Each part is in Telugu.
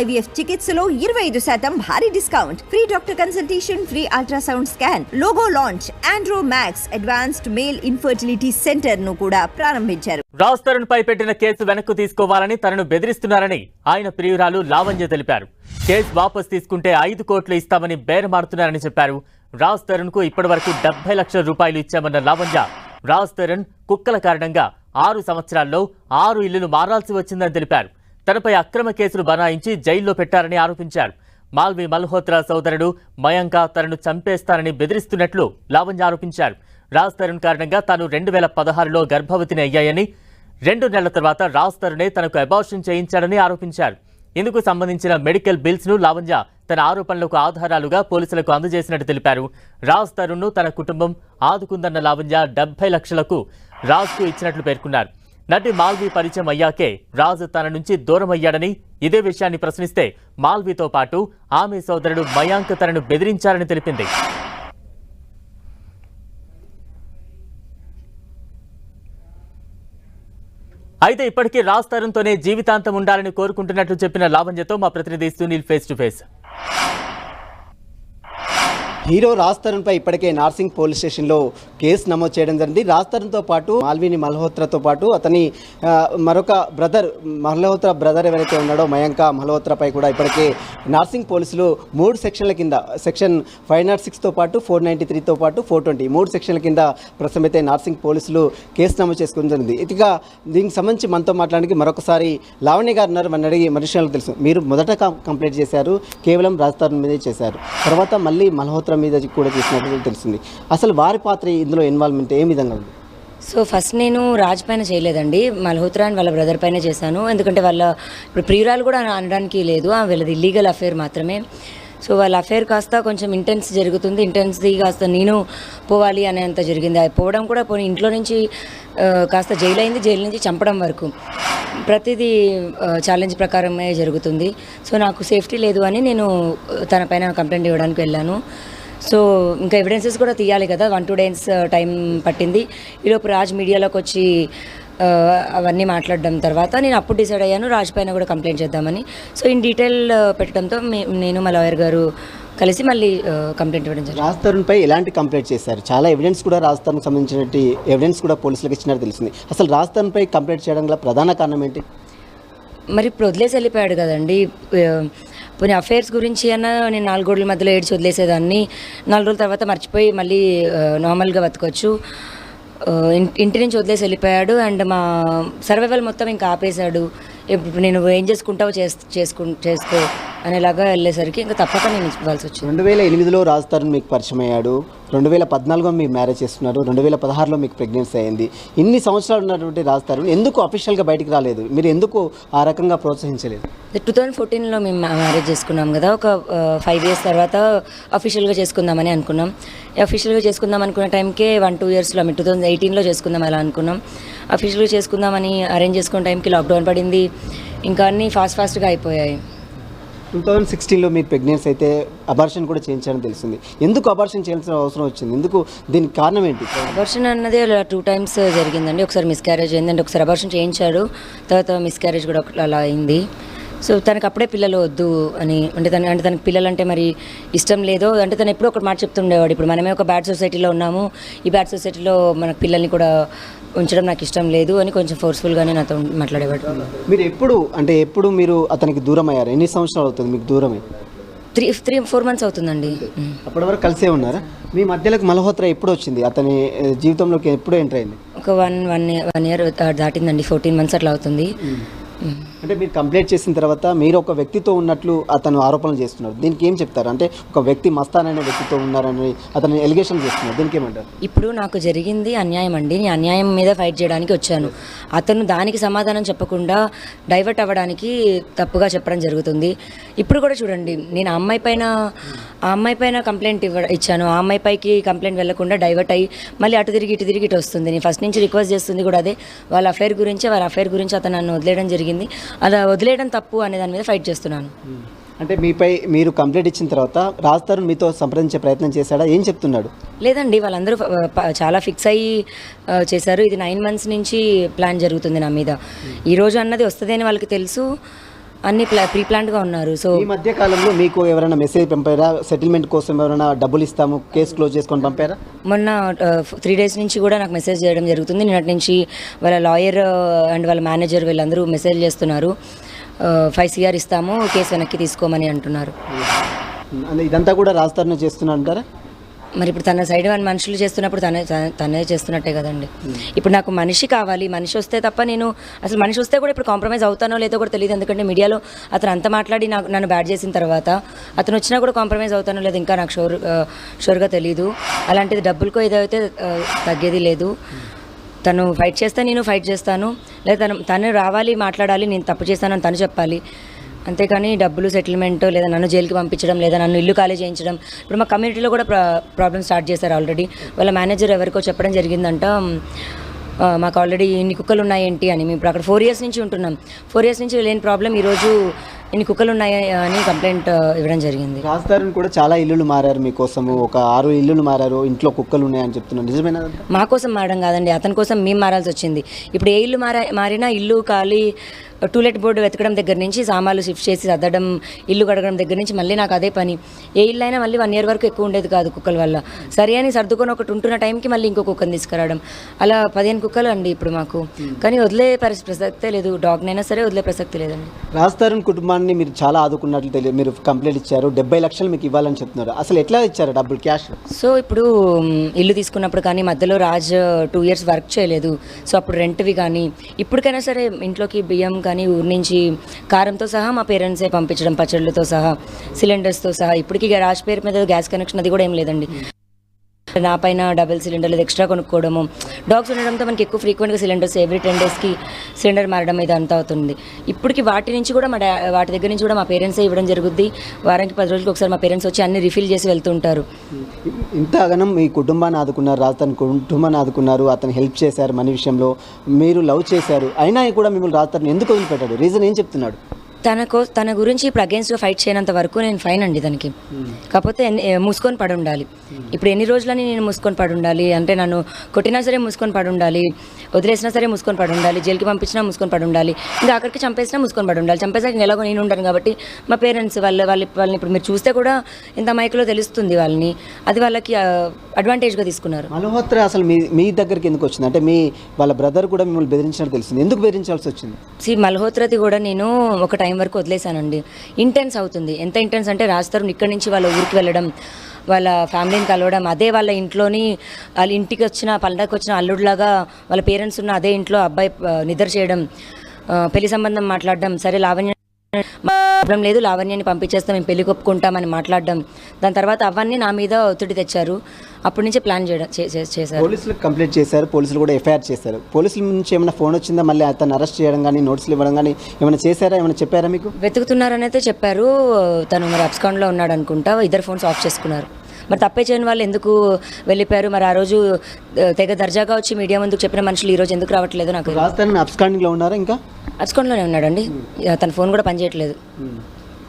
ఐవీఎఫ్ చికిత్సలో ఇరవై ఐదు శాతం భారీ discount. Free doctor consultation free ultrasound scan logo launch Andromax advanced male infertility సెంటర్ను కూడా ప్రారంభించారు. రాజ్ తరుణ్ పై పెట్టిన కేసు వెనక్కు తీసుకోవాలని తనను బెదిరిస్తున్నారని ఆయన ప్రియురాలు లావణ్య తెలిపారు. కేసు వాపస్ తీసుకుంటే ఐదు కోట్లు ఇస్తామని బేరమాడుతున్నారని చెప్పారు. రాజ్ తరుణ్కు ఇప్పటి వరకు డెబ్బై లక్షల రూపాయలు ఇచ్చామన్న లావణ్య రాజ్ తరుణ్ కుక్కల కారణంగా ఆరు సంవత్సరాల్లో ఆరు ఇల్లులు మారాల్సి వచ్చిందని తెలిపారు. తనపై అక్రమ కేసులు బనాయించి జైల్లో పెట్టారని ఆరోపించారు. మాల్వి మల్హోత్రా సోదరుడు మయాంక తనను చంపేస్తానని బెదిరిస్తున్నట్లు లావణ్య ఆరోపించారు. రాజ్ తరుణ్ కారణంగా తాను రెండు వేల పదహారులో గర్భవతిని అయ్యాయని రెండు నెలల తర్వాత రాజ్ తరుణే తనకు అబార్షన్ చేయించాడని ఆరోపించారు. ఇందుకు సంబంధించిన మెడికల్ బిల్స్ను లావంజ లావణ్య తన ఆరోపణలకు ఆధారాలుగా పోలీసులకు అందజేసినట్టు తెలిపారు. రాజ్ తరుణ్ను తన కుటుంబం ఆదుకుందన్న లావణ్య డెబ్బై లక్షలకు రాజ్కు ఇచ్చినట్లు పేర్కొన్నారు. నటి మాల్వి పరిచయం అయ్యాకే రాజు తన నుంచి దూరమయ్యాడని ఇదే విషయాన్ని ప్రశ్నిస్తే మాల్వితో పాటు ఆమె సోదరుడు మయాంక్ తనను బెదిరించారని తెలిపింది. అయితే ఇప్పటికీ రాజ్ తరుణ్తోనే జీవితాంతం ఉండాలని కోరుకుంటున్నట్లు చెప్పిన లావణ్యతో మా ప్రతినిధి Sunil face to face hero Raj తరుణ్పై ఇప్పటికే నార్సింగ్ పోలీస్ స్టేషన్లో కేసు నమోదు చేయడం జరిగింది. రాజ్ తరుణ్తో పాటు మాల్విని మల్హోత్రాతో పాటు అతని మరొక బ్రదర్ మల్హోత్రా బ్రదర్ ఎవరైతే ఉన్నాడో మయాంక మల్హోత్రాపై కూడా ఇప్పటికే నార్సింగ్ పోలీసులు మూడు సెక్షన్ల కింద సెక్షన్ ఫైవ్ నాట్ సిక్స్తో పాటు ఫోర్ నైంటీ త్రీతో పాటు ఫోర్ ట్వంటీ మూడు సెక్షన్ల కింద ప్రస్తుతం అయితే నార్సింగ్ పోలీసులు కేసు నమోదు చేసుకుని జరిగింది. ఇక దీనికి సంబంధించి మనతో మాట్లాడడానికి మరొకసారి లావణ్య గారు ఉన్నారు. మన అడిగి మనుషులకు తెలుసు. మీరు మొదట కంప్లైంట్ చేశారు. కేవలం రాజ్ తరుణ్ మీదే చేశారు. తర్వాత మళ్ళీ మల్హోత్రా మీద కూడా చేసినట్టు తెలిసింది అసలు వారి పాత్ర ఇందులో ఇన్వాల్వ్మెంట్ ఏ విధంగా ఉంది? సో ఫస్ట్ నేను రాజ్ పైన చేయలేదండి. మల్హోత్రా అండ్ వాళ్ళ బ్రదర్ పైన చేశాను. ఎందుకంటే వాళ్ళ ఇప్పుడు ప్రియురాలు కూడా అనడానికి లేదు. ఆ వీళ్ళది ఇల్లీగల్ అఫేర్ మాత్రమే. సో వాళ్ళ అఫేర్ కాస్త కొంచెం ఇంటెన్స్ జరుగుతుంది. ఇంటెన్స్ది కాస్త నేను పోవాలి అనేంత జరిగింది. అది పోవడం కూడా పోనీ ఇంట్లో నుంచి కాస్త జైలు అయింది జైలు నుంచి చంపడం వరకు. ప్రతిదీ ఛాలెంజ్ ప్రకారమే జరుగుతుంది. సో నాకు సేఫ్టీ లేదు అని నేను తన పైన కంప్లైంట్ ఇవ్వడానికి వెళ్ళాను. సో ఇంకా ఎవిడెన్సెస్ కూడా తీయాలి కదా. వన్ టూ డేస్ టైం పట్టింది. ఈలోపు రాజ్ మీడియాలోకి వచ్చి uh, అవన్నీ మాట్లాడడం తర్వాత నేను అప్పుడు డిసైడ్ అయ్యాను రాజ్ పైన కూడా కంప్లైంట్ చేద్దామని. సో ఇన్ డీటెయిల్ పెట్టడంతో నేను మా లాయర్ గారు కలిసి మళ్ళీ uh, కంప్లైంట్ ఇవ్వడం జరిగింది. రాజ్ తరుణ్పై ఎలాంటి కంప్లైంట్ చేశారు? చాలా ఎవిడెన్స్ కూడా రాజ్ తరుణ్కి సంబంధించినట్టు ఎవిడెన్స్ కూడా పోలీసులకు ఇచ్చినట్టు తెలిసింది అసలు రాజ్ తరుణ్పై కంప్లైంట్ చేయడం గల ప్రధాన కారణం ఏంటి? మరి ఇప్పుడు వదిలేసి వెళ్ళిపోయాడు కదండి. పోనీ అఫైర్స్ గురించి అన్న నేను నాలుగు గోడల మధ్యలో ఏడ్చి వదిలేసేదాన్ని. నాలుగు రోజుల తర్వాత మర్చిపోయి మళ్ళీ నార్మల్గా బతకొచ్చు. ఇంటి నుంచి వదిలేసి వెళ్ళిపోయాడు అండ్ మా సర్వైవల్ మొత్తం ఇంకా ఆపేశాడు. ఇప్పుడు నేను ఏం చేసుకుంటావో చేస్ చేసుకు చేసుకో అనేలాగా వెళ్ళేసరికి ఇంకా తప్పక నేను ఇవ్వాల్సి వచ్చింది. రెండు వేల ఎనిమిదిలో రాజ్ తరుణ్ మీకు పరిచయం అయ్యాడు. రెండు వేల పద్నాలుగులో మీరు మ్యారేజ్ చేస్తున్నారు రెండు వేల పదహారులో మీకు ప్రెగ్నెన్సీ అయింది. ఇన్ని సంవత్సరాలు ఉన్నటువంటి రాజ్ తరుణ్ ఎందుకు అఫీషియల్గా బయటికి రాలేదు? మీరు ఎందుకు ఆ రకంగా ప్రోత్సహించలేదు? టూ థౌజండ్ ఫోర్టీన్లో మేము మ్యారేజ్ చేసుకున్నాం కదా ఒక ఫైవ్ ఇయర్స్ తర్వాత అఫీషియల్గా చేసుకుందామని అనుకున్నాం. అఫీషియల్గా చేసుకుందాం అనుకున్న టైంకే వన్ టూ ఇయర్స్లో మేము టూ థౌజండ్ ఎయిటీన్లో చేసుకుందాం అలా అనుకున్నాం. అఫీషియల్గా చేసుకుందామని అరేంజ్ చేసుకున్న టైంకి లాక్డౌన్ పడింది. ఇంకా అన్నీ ఫాస్ట్ ఫాస్ట్గా అయిపోయాయి. టూ థౌజండ్ సిక్స్టీన్లో మీరు ప్రెగ్నెన్సీ అయితే అబార్షన్ కూడా చేయించారని తెలిసింది. ఎందుకు అబార్షన్ చేయాల్సిన అవసరం వచ్చింది? ఎందుకు దీనికి కారణం ఏంటి? అబార్షన్ అన్నది అలా టూ టైమ్స్ జరిగిందండి. ఒకసారి మిస్క్యారేజ్ అయిందండి. ఒకసారి అబార్షన్ చేయించాడు తర్వాత మిస్క్యారేజ్ కూడా ఒకటి అలా అయింది. సో తనకు అప్పుడే పిల్లలు వద్దు అని అంటే తన అంటే తనకి పిల్లలు అంటే మరి ఇష్టం లేదో అంటే తను ఎప్పుడూ ఒకటి మాట చెప్తుండేవాడు. ఇప్పుడు మనమే ఒక బ్యాడ్ సొసైటీలో ఉన్నాము. ఈ బ్యాడ్ సొసైటీలో మన పిల్లల్ని కూడా ఉంచడం నాకు ఇష్టం లేదు అని కొంచెం ఫోర్స్ఫుల్గానే నాతో మాట్లాడేవాడు. మీరు ఎప్పుడు అంటే ఎప్పుడు మీరు అతనికి దూరం అయ్యారు ఎన్ని సంవత్సరాలు అవుతుంది మీకు దూరమై? త్రీ త్రీ ఫోర్ మంత్స్ అవుతుందండి. అప్పటి వరకు కలిసే ఉన్నారా? మీ మధ్యలోకి మల్హోత్రా ఎప్పుడు వచ్చింది? అతని జీవితంలోకి ఎప్పుడు ఎంటర్ అయింది? ఒక వన్ వన్ వన్ ఇయర్ దాటిందండి. ఫోర్టీన్ మంత్స్ అట్లా అవుతుంది. అంటే మీరు కంప్లైంట్ చేసిన తర్వాత మీరు ఒక వ్యక్తితో ఉన్నట్లు అతను ఆరోపణలు చేస్తున్నారు. దీనికి ఏం చెప్తారు? అంటే ఒక వ్యక్తి మస్తాన్ అనే వ్యక్తితో ఉన్నారని అతను ఎలిగేషన్ చేస్తున్నారు. దీనికి ఏమంటారు? ఇప్పుడు నాకు జరిగింది అన్యాయం అండి. నేను అన్యాయం మీద ఫైట్ చేయడానికి వచ్చాను. అతను దానికి సమాధానం చెప్పకుండా డైవర్ట్ అవ్వడానికి తప్పుగా చెప్పడం జరుగుతుంది. ఇప్పుడు కూడా చూడండి నేను ఆ అమ్మాయి పైన ఆ అమ్మాయి పైన కంప్లైంట్ ఇవ్వ ఇచ్చాను. ఆ అమ్మాయి పైకి కంప్లైంట్ వెళ్ళకుండా డైవర్ట్ అయ్యి మళ్ళీ అటు తిరిగి ఇటు తిరిగి ఇటు వస్తుంది. నేను ఫస్ట్ నుంచి రిక్వెస్ట్ చేస్తుంది కూడా అదే. వాళ్ళ అఫైర్ గురించి వాళ్ళ అఫైర్ గురించి అతను నన్ను వదిలేయడం జరిగింది. అలా వదిలేయడం తప్పు అనే దాని మీద ఫైట్ చేస్తున్నాను. అంటే మీపై మీరు కంప్లైంట్ ఇచ్చిన తర్వాత రాజ్ తరుణ్ మీతో సంప్రదించే ప్రయత్నం చేశాడా? ఏం చెప్తున్నాడు? లేదండి వాళ్ళందరూ చాలా ఫిక్స్ అయ్యి చేశారు. ఇది నైన్ మంత్స్ నుంచి ప్లాన్ జరుగుతుంది నా మీద. ఈ రోజు అన్నది వస్తుంది అని వాళ్ళకి తెలుసు. అన్ని ప్రీ ప్లాన్డ్గా ఉన్నారు. సో ఈ మధ్య కాలంలో మీకు ఎవరైనా మెసేజ్ పంపారా? సెటిల్మెంట్ కోసం ఎవరైనా డబ్బులు ఇస్తాము కేసు క్లోజ్ చేసుకొని పంపారా? మొన్న త్రీ డేస్ నుంచి కూడా నాకు మెసేజ్ చేయడం జరుగుతుంది. నిన్నటి నుంచి వాళ్ళ లాయర్ అండ్ వాళ్ళ మేనేజర్ వీళ్ళందరూ మెసేజ్ చేస్తున్నారు. ఫైవ్ సిఆర్ ఇస్తాము కేసు వెనక్కి తీసుకోమని అంటున్నారు. అంటే ఇదంతా కూడా రాజధాని చేస్తున్నా అంటారా? మరి ఇప్పుడు తన సైడ్ వన్ మనుషులు చేస్తున్నప్పుడు తనే తనే- చేస్తున్నట్టే కదండి. ఇప్పుడు నాకు మనిషి కావాలి మనిషి వస్తే తప్ప నేను అసలు మనిషి వస్తే కూడా ఇప్పుడు కాంప్రమైజ్ అవుతానో లేదో కూడా తెలియదు. ఎందుకంటే మీడియాలో అతను అంత మాట్లాడి నాకు నన్ను బ్యాడ్ చేసిన తర్వాత అతను వచ్చినా కూడా కాంప్రమైజ్ అవుతానో లేదో ఇంకా నాకు షోర్ షోర్గా తెలియదు అలాంటిది డబ్బులకో ఏదైతే తగ్గేది లేదు. తను ఫైట్ చేస్తే నేను ఫైట్ చేస్తాను. లేదా తను తను రావాలి మాట్లాడాలి నేను తప్పు చేస్తానని తను చెప్పాలి. అంతేకాని డబ్బులు సెటిల్మెంట్ లేదా నన్ను జైలుకి పంపించడం లేదా నన్ను ఇల్లు ఖాళీ చేయించడం. ఇప్పుడు మా కమ్యూనిటీలో కూడా ప్రాబ్లమ్ స్టార్ట్ చేశారు ఆల్రెడీ. వాళ్ళ మేనేజర్ ఎవరికో చెప్పడం జరిగిందంట మాకు ఆల్రెడీ ఇన్ని కుక్కలు ఉన్నాయి ఏంటి అని. మేము ఇప్పుడు అక్కడ ఫోర్ ఇయర్స్ నుంచి ఉంటున్నాం. ఫోర్ ఇయర్స్ నుంచి లేని ప్రాబ్లం ఈరోజు ఇన్ని కుక్కలు ఉన్నాయి అని కంప్లైంట్ ఇవ్వడం జరిగింది. రాజధాని కూడా చాలా ఇల్లులు మారారు మీకోసము. ఒక ఆరు ఇల్లులు మారారు. ఇంట్లో కుక్కలు ఉన్నాయని చెప్తున్నారు. నిజమేనా? మా కోసం మారడం కాదండి. అతని కోసం మేము మారాల్సి వచ్చింది. ఇప్పుడు ఏ ఇల్లు మారా మారినా ఇల్లు ఖాళీ టూలెట్ బోర్డు వెతకడం దగ్గర నుంచి సామాన్లు షిఫ్ట్ చేసి సర్దడం ఇల్లు కడగడం దగ్గర నుంచి మళ్ళీ నాకు అదే పని. ఏ ఇల్లు అయినా మళ్ళీ వన్ ఇయర్ వరకు ఎక్కువ ఉండేది కాదు కుక్కల వల్ల. సరే అని సర్దుకొని ఒకటి ఉంటున్న టైంకి మళ్ళీ ఇంకో కుక్కని తీసుకురావడం. అలా పదిహేను కుక్కలు అండి ఇప్పుడు మాకు. కానీ వదిలే పరిస్థితి ప్రసక్తే లేదు. డాగ్నైనా సరే వదిలే ప్రసక్తి లేదండి. రాజధాని కుటుంబాన్ని మీరు చాలా ఆదుకున్నట్లు తెలియదు మీరు కంప్లైంట్ ఇచ్చారు. డెబ్బై లక్షలు మీకు ఇవ్వాలని చెప్తున్నారు. అసలు ఎట్లా ఇచ్చారు డబ్బులు క్యాష్ సో ఇప్పుడు ఇల్లు తీసుకున్నప్పుడు కానీ మధ్యలో రాజ్ టూ ఇయర్స్ వర్క్ చేయలేదు. సో అప్పుడు రెంట్వి కానీ ఇప్పటికైనా సరే ఇంట్లోకి బియ్యం కానీ ఊరి నుంచి కారంతో సహా మా పేరెంట్సే పంపించడం పచ్చళ్ళతో సహా సిలిండర్స్తో సహా. ఇప్పటికి రాజ్ పేరు మీద గ్యాస్ కనెక్షన్ అది కూడా ఏం లేదండి. నా పైన డబుల్ సిలిండర్లు ఎక్స్ట్రా కొనుక్కోవడము. డాగ్స్ ఉండడంతో మనకి ఎక్కువ ఫ్రీక్వెంట్గా సిలిండర్స్ ఎవ్రీ టెన్ డేస్కి సిలిండర్ మారడం ఇది అంత అవుతుంది. ఇప్పటికి వాటి నుంచి కూడా మా వాటి దగ్గర నుంచి కూడా మా పేరెంట్సే ఇవ్వడం జరుగుద్ది. వారానికి పది రోజులకి ఒకసారి మా పేరెంట్స్ వచ్చి అన్ని రిఫిల్ చేసి వెళ్తుంటారు. ఇంతగానం మీ కుటుంబాన్ని ఆదుకున్నారు రాజధాని కుటుంబాన్ని ఆదుకున్నారు అతను హెల్ప్ చేశారు మనీ విషయంలో మీరు లవ్ చేశారు అయినా కూడా మిమ్మల్ని రాజధాని ఎందుకు వదిలిపెట్టాడు? రీజన్ ఏం చెప్తున్నాడు? తన కో తన గురించి ఇప్పుడు అగేన్స్ట్గా ఫైట్ చేయనంత వరకు నేను ఫైన్ అండి దానికి కాకపోతే మూసుకొని పడి ఉండాలి ఇప్పుడు ఎన్ని రోజులని నేను మూసుకొని పడి ఉండాలి అంటే నన్ను కొట్టినా సరే మూసుకొని పడి ఉండాలి వదిలేసినా సరే మూసుకొని పడి ఉండాలి జైలుకి పంపించినా మూసుకొని పడి ఉండాలి ఇంకా ఆఖరికి చంపేసినా మూసుకొని పడి ఉండాలి చంపేసాక ఎలాగో నేను ఉంటాను కాబట్టి మా పేరెంట్స్ వాళ్ళ వాళ్ళ వాళ్ళని ఇప్పుడు మీరు చూస్తే కూడా ఇంత మైక్లో తెలుస్తుంది వాళ్ళని. అది వాళ్ళకి అడ్వాంటేజ్గా తీసుకున్నారు. మల్హోత్రా అసలు మీ మీ దగ్గరికి ఎందుకు వచ్చింది? అంటే మీ వాళ్ళ బ్రదర్ కూడా మిమ్మల్ని బెదిరించినట్టు తెలిసింది. ఎందుకు బెదిరించాల్సి వచ్చింది? సి మల్హోత్రది కూడా నేను ఒక టైం వరకు వదిలేశానండి. ఇంటెన్స్ అవుతుంది. ఎంత ఇంటెన్స్ అంటే రాస్తారు ఇక్కడి నుంచి వాళ్ళ ఊరికి వెళ్ళడం వాళ్ళ ఫ్యామిలీని కలవడం అదే వాళ్ళ ఇంట్లోని వాళ్ళ ఇంటికి వచ్చిన పల్లెకి వచ్చిన అల్లుడిలాగా వాళ్ళ పేరెంట్స్ ఉన్న అదే ఇంట్లో అబ్బాయి నిద్ర చేయడం పెళ్ళి సంబంధం మాట్లాడడం సరే లావణ్య ప్రాబ్లం లేదు లావణ్యాన్ని పంపించేస్తాం మేము పెళ్ళి కొప్పుకుంటామని మాట్లాడడం. దాని తర్వాత అవన్నీ నా మీద ఒత్తిడి తెచ్చారు. అప్పటి నుంచి ప్లాన్ చేయడం చేశారు. పోలీసులకు కంప్లైంట్ చేశారు పోలీసులు కూడా ఎఫ్ఐఆర్ చేశారు. పోలీసుల నుంచి ఏమైనా ఫోన్ వచ్చిందా? మళ్ళీ అతను అరెస్ట్ చేయడం కానీ నోటీసులు ఇవ్వడం కానీ ఏమైనా చేశారా? ఏమైనా చెప్పారా మీకు? వెతుకుతున్నారని అయితే చెప్పారు. తను మరి అబ్స్కాండ్లో ఉన్నాడు అనుకుంటా. ఇద్దరు ఫోన్స్ ఆఫ్ చేసుకున్నారు. మరి తప్పే చేయని వాళ్ళు ఎందుకు వెళ్ళిపోయారు? మరి ఆ రోజు తెగ దర్జాగా వచ్చి మీడియా ముందుకు చెప్పిన మనుషులు ఈ రోజు ఎందుకు రావట్లేదు నాకు? రాజధాని అబ్స్కాండింగ్లో ఉన్నారా ఇంకా? అబ్స్కాండ్లోనే ఉన్నాడండి. తన ఫోన్ కూడా పనిచేయట్లేదు.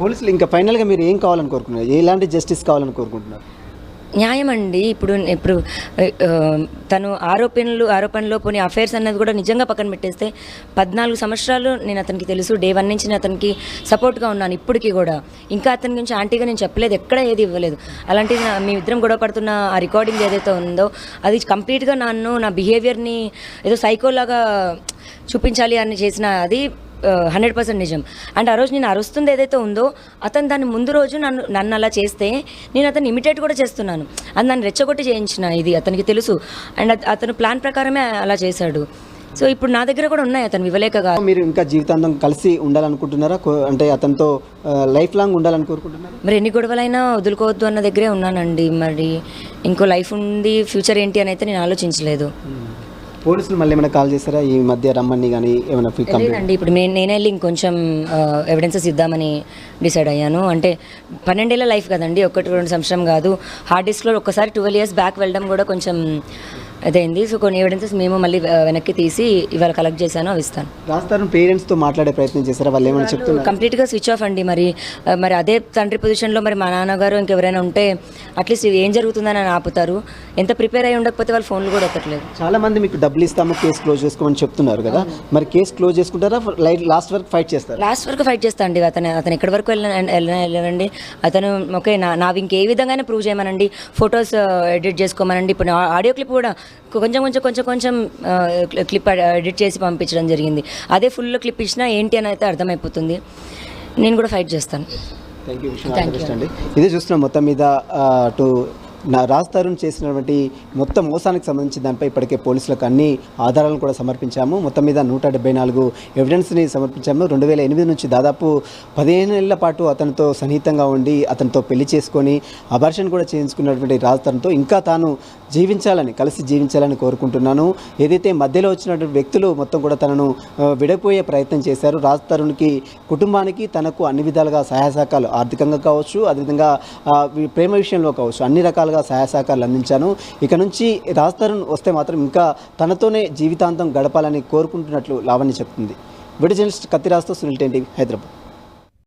పోలీసులు ఇంకా ఫైనల్గా మీరు ఏం కావాలని కోరుకుంటున్నారు ఎలాంటి జస్టిస్ కావాలని కోరుకుంటున్నారు? న్యాయం అండి ఇప్పుడు ఇప్పుడు తను ఆరోపణలు ఆరోపణలో పోనీ అఫైర్స్ అన్నది కూడా నిజంగా పక్కన పెట్టేస్తే పద్నాలుగు సంవత్సరాలు నేను అతనికి తెలుసు. డే వన్ నుంచి నేను అతనికి సపోర్ట్గా ఉన్నాను ఇప్పటికీ కూడా. ఇంకా అతని గురించి ఆంటీగా నేను చెప్పలేదు ఎక్కడ ఏది ఇవ్వలేదు. అలాంటిది మీ ఇద్దరం గొడవ పడుతున్న ఆ రికార్డింగ్ ఏదైతే ఉందో అది కంప్లీట్గా నన్ను నా బిహేవియర్ని ఏదో సైకోలాగా చూపించాలి అని చేసిన అది హండ్రెడ్ పర్సెంట్ నిజం. అండ్ ఆ రోజు నేను అరుస్తుంది ఏదైతే ఉందో అతను దాని ముందు రోజు నన్ను నన్ను అలా చేస్తే నేను అతను ఇమిటేట్ కూడా చేస్తున్నాను. అది నన్ను రెచ్చగొట్టి చేయించిన ఇది అతనికి తెలుసు. అండ్ అత- అతను ప్లాన్ ప్రకారమే అలా చేశాడు. సో ఇప్పుడు నా దగ్గర కూడా ఉన్నాయి అతను వివలేక కాదు మీరు ఇంకా జీవితాంతం కలిసి ఉండాలనుకుంటున్నారా? అంటే అతనితో లైఫ్ లాంగ్ ఉండాలని కోరుకుంటున్నారా? మరి ఎన్ని గొడవలైనా వదులుకోవద్దు అన్న దగ్గరే ఉన్నానండి. మరి ఇంకో లైఫ్ ఉంది ఫ్యూచర్ ఏంటి అని అయితే నేను ఆలోచించలేదు. పోలీసులు మళ్ళీ ఏమైనా కాల్ చేస్తారా ఈ మధ్య రమ్మని కానీ ఏమైనా కంప్లైంట్ లేదండి ఇప్పుడు నేను నేనే వెళ్ళి ఇంకొంచెం ఎవిడెన్సెస్ ఇద్దామని డిసైడ్ అయ్యాను. అంటే పన్నెండేళ్ళ లైఫ్ కదండి ఒకటి రెండు సంవత్సరం కాదు. హార్డ్ డిస్క్లో ఒక్కసారి ట్వెల్వ్ ఇయర్స్ బ్యాక్ వెళ్ళడం కూడా కొంచెం అదైంది? సో కొన్ని ఎవిడెన్సెస్ మేము మళ్ళీ వెనక్కి తీసి ఇవాళ కలెక్ట్ చేశాను అవి ఇస్తాను. రాజ్ పేరెంట్స్తో మాట్లాడే ప్రయత్నం చేశారా? వాళ్ళు ఏమైనా చెప్తున్నారు? కంప్లీట్గా స్విచ్ ఆఫ్ అండి మరి. మరి అదే తండ్రి పొజిషన్లో మరి మా నాన్నగారు ఇంకెవరైనా ఉంటే అట్లీస్ట్ ఏం జరుగుతుందని అని ఆపుతారు. ఎంత ప్రిపేర్ అయి ఉండకపోతే వాళ్ళు ఫోన్లు కూడా ఎత్తట్లేదు. చాలా మంది మీకు డబ్బులు ఇస్తాము కేసు క్లోజ్ చేసుకోమని చెప్తున్నారు కదా. మరి కేసు క్లోజ్ చేసుకుంటారా? లైట్ లాస్ట్ వరకు ఫైట్ చేస్తారా? లాస్ట్ వరకు ఫైట్ చేస్తా అండి. అతను అతను ఎక్కడి వరకు వెళ్ళిన వెళ్ళినా వెళ్ళనండి. అతను ఓకే నా నావి ఇంకే విధంగానే ప్రూవ్ చేయమనండి. ఫొటోస్ ఎడిట్ చేసుకోమనండి. ఇప్పుడు ఆడియో క్లిప్ కూడా కొంచెం కొంచెం కొంచెం కొంచెం క్లిప్ ఎడిట్ చేసి పంపించడం జరిగింది. అదే ఫుల్ క్లిప్ ఇచ్చినా ఏంటి అని అయితే అర్థమైపోతుంది. నేను కూడా ఫైట్ చేస్తాను. థ్యాంక్ యూ ఇదే చూస్తున్నాం మొత్తం మీద నా రాజ్ తరుణ్ చేసినటువంటి మొత్తం మోసానికి సంబంధించి దానిపై ఇప్పటికే పోలీసులకు అన్ని ఆధారాలను కూడా సమర్పించాము. మొత్తం మీద నూట డెబ్బై నాలుగు ఎవిడెన్స్ని సమర్పించాము. రెండు వేల ఎనిమిది నుంచి దాదాపు పదిహేను నెలల పాటు అతనితో సన్నిహితంగా ఉండి అతనితో పెళ్ళి చేసుకొని అబార్షన్ కూడా చేయించుకున్నటువంటి రాజ్ తరుణ్తో ఇంకా తాను జీవించాలని కలిసి జీవించాలని కోరుకుంటున్నాను. ఏదైతే మధ్యలో వచ్చినటువంటి వ్యక్తులు మొత్తం కూడా తనను విడపోయే ప్రయత్నం చేశారు. రాజ్ తరుణ్కి కుటుంబానికి తనకు అన్ని విధాలుగా సహాయ సహకారాలు ఆర్థికంగా కావచ్చు అదేవిధంగా ప్రేమ విషయంలో కావచ్చు అన్ని రకాలుగా సహాయ సహకారాలు అందించాను. ఇక నుంచి రాజ్ తరుణ్ వస్తే మాత్రం ఇంకా తనతోనే జీవితాంతం గడపాలని కోరుకుంటున్నట్లు లావణ్య చెప్తుంది. విడిజనలిస్ట్ కత్తిరాజ్తో సునీల్ టెంటి హైదరాబాద్.